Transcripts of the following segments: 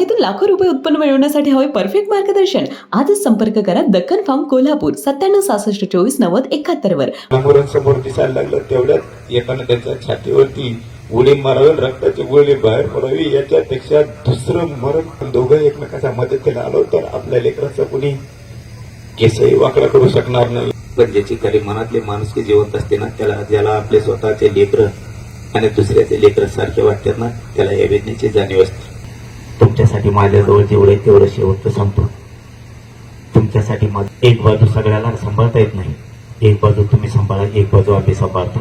बागेतून लाखो रुपये उत्पन्न मिळवण्यासाठी हवे परफेक्ट मार्गदर्शन. आजच संपर्क करा दक्कन फार्म कोल्हापूर सत्त्याण्णव सहासष्ट चोवीस नव्वद एकाहत्तर वर. समोरांसमोर दिसायला लागलं तेवढ्यात एकानं त्यांच्या छातीवरती उडी मारावी रक्ताची गोळी बाहेर पडावी याच्यापेक्षा दुसरं मरण दोघं एकमेकाच्या मदतीला आलो तर आपल्या लेकराचं कुणी केसही वाकडा करू शकणार नाही. पण ज्याची खरी मनातली माणुसकी जिवंत असते ना त्याला ज्याला आपले स्वतःचे लेकर आणि दुसऱ्याचे लेकर सारखे वाटतात ना त्याला या वेदनेची जाणीव असते. तुमच्यासाठी माझ्याजवळ जेवढे तेवढं शेवटचं सांगतो तुमच्यासाठी माझं एक बाजू सगळ्याला सांभाळता येत नाही. एक बाजू तुम्ही सांभाळा एक बाजू आम्ही सांभाळतो.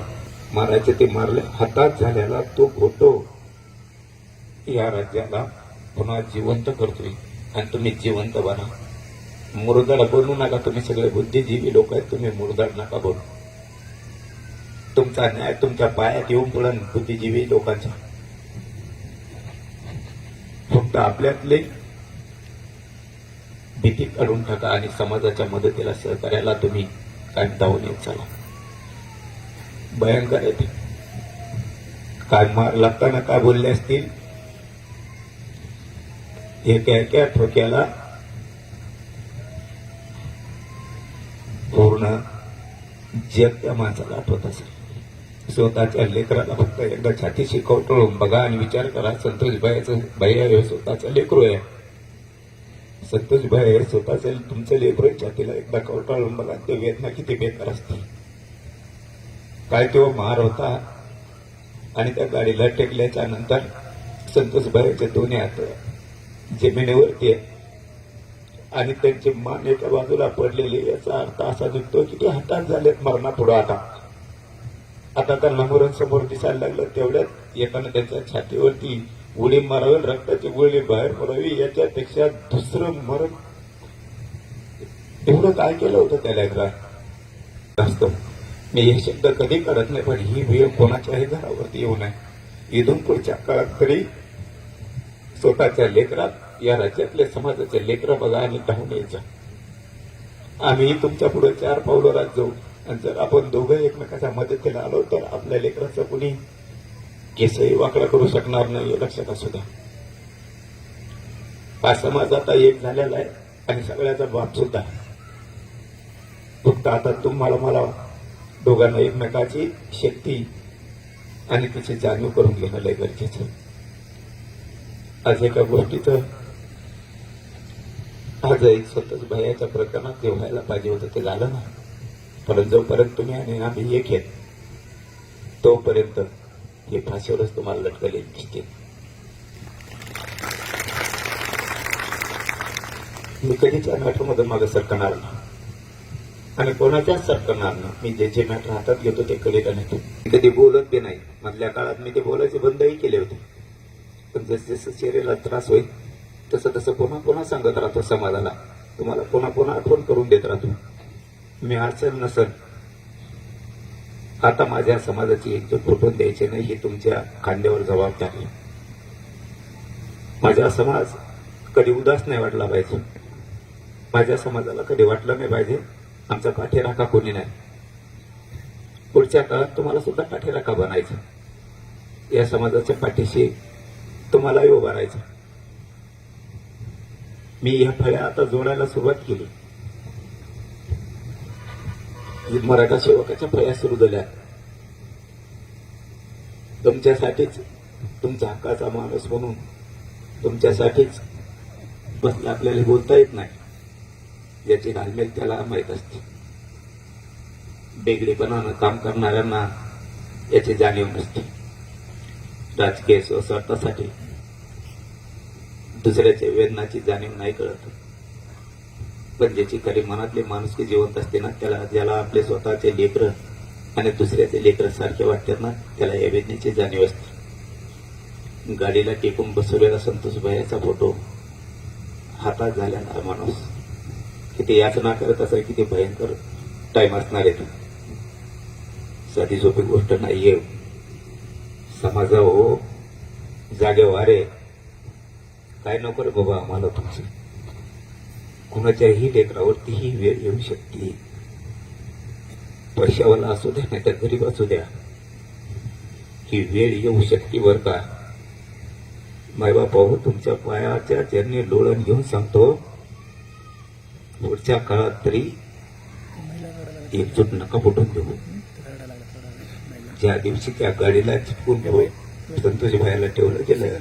मारायचे ते मारले हातात झालेला तो घोटो या राज्याला पुन्हा जिवंत करतोय आणि तुम्ही जिवंत बना. मुरदाड बनू नका तुम्ही सगळे बुद्धिजीवी लोक आहेत तुम्ही मुरदाड नका बनू तुमचा न्याय तुमच्या पायात येऊन पडन बुद्धिजीवी लोकांचा. फक्त आपल्यातले भीती काढून टाका आणि समाजाच्या मदतीला सहकार्याला तुम्ही काय धावून येत चला. भयंकर आहे ते. काय मार लागताना काय बोलले असतील? एक्या एका ठोक्याला? पूर्ण जग त्या माणसाला आठवत असेल. स्वतःच्या लेकराला फक्त एकदा छाती शिकवटळून बघा आणि विचार करा संतोषबाईचं भाई हे स्वतःचं लेकरू आहे. संतोषबाई हे स्वतःचं तुमचं लेकरू आहे छातीला एकदा कवटाळून बघा ते वेदना किती बेकार असतील. काय तो मार होता आणि त्या गाडीला टेकल्याच्या नंतर संतोषबाईचे दोन्ही हात जमिनीवरती आहे. आणि त्यांची मान एका बाजूला पडलेली याचा अर्थ असा निघतो की ते हातात झालेत मरणापुढं आता. आता त्यांना मरण समोर दिसायला लागलं तेवढ्यात एकानं त्यांच्या छातीवरती उडी मारावी रक्ताची गोळी बाहेर पडावी याच्यापेक्षा दुसरं मरण एवढं काय केलं होतं त्या लेकरा जास्त. मी हे शब्द कधी करत नाही पण ही वेळ कोणाच्याही घरावरती येऊ नये. इथून पुढच्या काळात तरी स्वतःच्या लेकरात या राज्यातले समाजाचे लेकरं बघा आणि धावून यायचं. आम्ही तुमच्यापुढे चार पावलं रात जाऊ. आणि जर आपण दोघं एकमेकाच्या मदतीला आलो तर आपल्या लेकराचं कुणी केसही वाकडा करू शकणार नाही लक्षात असू द्या. हा समाज आता एक झालेला आहे आणि सगळ्याचा बाप सुद्धा. फक्त आता तुम्हाला मला दोघांना एकमेकाची शक्ती आणि तिची जाणीव करून घेणं लय गरजेचं आज एका गोष्टीचं आज एक स्वतःच भयाच्या प्रकरणात जे व्हायला पाहिजे होतं ते झालं ना. परत जोपर्यंत तुम्ही आणि आम्ही एक आहेत तोपर्यंत हे फाशीवरच तुम्हाला लटकले दिसते मी कधीच या मॅटरमध्ये मागे सरकणार नाही. आणि कोणाच्याच सरकणार ना मी जे जे मॅटर हातात घेतो ते कधी नाही कधी बोलत बी नाही. मधल्या काळात मी ते बोलायचे बंदही केले होते. पण जसं जसं शरीराला त्रास होईल तसं तसं पुन्हा पुन्हा सांगत राहतो समाजाला. तुम्हाला पुन्हा पुन्हा आठवण करून देत राहतो. मी अडचण नसल आता माझ्या समाजाची एकजूट फुटून द्यायची नाही ही तुमच्या खांद्यावर जबाबदारी आहे. माझा समाज कधी उदास नाही वाटला पाहिजे. माझ्या समाजाला कधी वाटलं नाही पाहिजे. आमचा पाठीराखा कोणी नाही. पुढच्या काळात तुम्हाला सुद्धा पाठीराखा बनायचा. या समाजाच्या पाठीशी तुम्हालाही उभारायचं मी ह्या फळ्या आता जोडायला सुरुवात केली. म्हणजे मराठा सेवकाच्या फळ्या सुरू झाल्या. तुमच्यासाठीच तुमचा हक्काचा माणूस म्हणून तुमच्यासाठीच बसला आपल्याला बोलता येत नाही. याची घालमेल त्याला माहीत असते. बेगडेपणानं काम करणाऱ्यांना याची जाणीव नसते. राजकीय स्वस्वार्थासाठी दुसऱ्याच्या वेदनाची जाणीव नाही कळत. पण ज्याची खरी मनातली माणुसकी जिवंत असते ना त्याला ज्याला आपले स्वतःचे लेकर आणि दुसऱ्याचे लेकर सारखे वाटतात ना त्याला या वेदनेची जाणीव असते. गाडीला टेकून बसवलेला संतोष भयाचा फोटो हातात झालेला माणूस किती याचना करत असेल किती भयंकर टाइम असणार आहे तो. साधी सोपी गोष्ट नाहीये. समाजा हो जागे वारे काय नको रे बाबा आम्हाला तुमचं? कुणाच्याही लेकरावरती ही वेळ येऊ शकते. पैशावाला असू द्या नाही तर गरीब असू द्या. ही वेळ येऊ शकते बर का? मायबापाहो तुमच्या पायाच्या चरणी लोळण घेऊन सांगतो. पुढच्या काळात तरी एकजूट नका फुटून देऊ ज्या दिवशी त्या गाडीला चिपकून ठेव संतोष भायला ठेवलं गेलं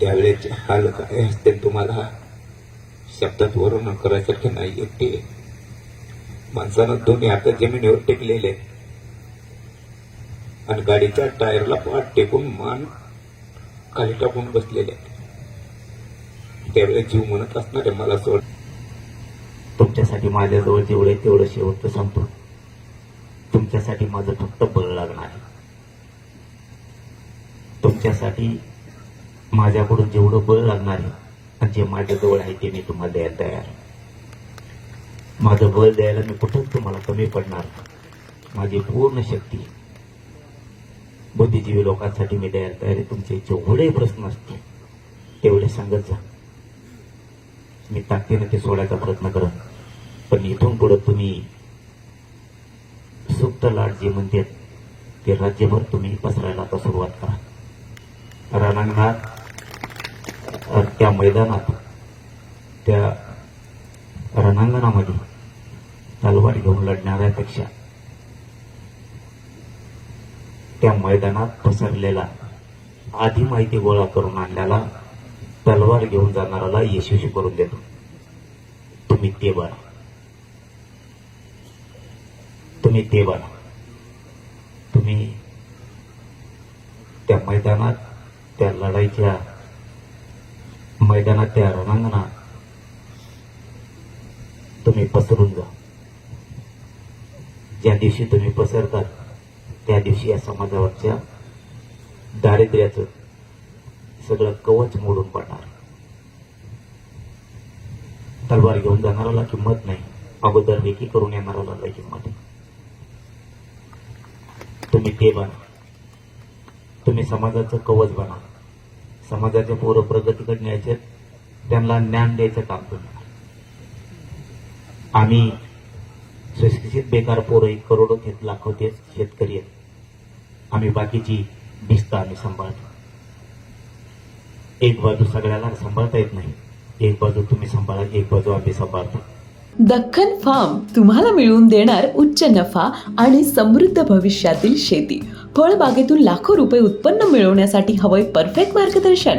त्यावेळेचे हाल काय असतील तुम्हाला? शब्दात वर्णन करायसारखे नाही एकटे. माणसानं दोन्ही हात जमिनीवर टेकलेले. आणि गाडीच्या टायरला पाठ टेकून मान खाली टाकून बसलेले. त्यावेळेस जीव म्हणत असणारे मला सोड. तुमच्यासाठी माझ्याजवळ जेवढे तेवढं शेवटचं संपलं तुमच्यासाठी माझं फक्त बळ लागणार आहे. तुमच्यासाठी माझ्याकडून जेवढं बळ लागणार आहे म्हणजे जे माझ्याजवळ आहे ते मी तुम्हाला द्यायला तयार माझं बळ द्यायला मी कुठंच तुम्हाला कमी पडणार माझी पूर्ण शक्ती बुद्धिजीवी लोकांसाठी मी द्यायला तयार आहे. तुमचे जेवढे प्रश्न असतील तेवढे सांगत जा. मी ताकदीनं ते सोडायचा प्रयत्न करत पण इथून पुढे तुम्ही सुप्त लाट जे म्हणतात ते राज्यभर तुम्ही पसरायला आता सुरुवात करा. रणांगणात त्या मैदानात त्या रणांगणामध्ये तलवार घेऊन लढणाऱ्यापेक्षा त्या मैदानात पसरलेला आधी माहिती गोळा करून आणल्याला तलवार घेऊन जाणाऱ्याला यशस्वी करून देतो. तुम्ही ते बरा तुम्ही ते बरा तुम्ही त्या मैदानात त्या लढाईच्या मैदानात त्या रणांगणात तुम्ही पसरून जा. ज्या दिवशी तुम्ही पसरतात त्या दिवशी या समाजावरच्या दारिद्र्याचं सगळं कवच मोडून पडणार. तलवार घेऊन जाणाऱ्याला किंमत नाही. अगोदर रेकी करून येणाऱ्याला किंमत तुम्ही ते बना. तुम्ही समाजाचं कवच बना. समाजाचे पोरं प्रगतीकडे न्यायचे त्यांना ज्ञान द्यायचं काम करणार. आम्ही सुशिक्षित बेकार पोरं एक करोडो घेत लाखो ते शेतकरी आहेत. आम्ही बाकीची भिस्त आम्ही सांभाळतो. एक बाजू सगळ्याला सांभाळता येत नाही. एक बाजू तुम्ही सांभाळा एक बाजू आम्ही सांभाळतो. दख्खन फार्म तुम्हाला मिळवून देणार उच्च नफा आणि समृद्ध भविष्यातील शेती. फळबागेतून लाखो रुपये उत्पन्न मिळवण्यासाठी हवंय परफेक्ट मार्गदर्शन.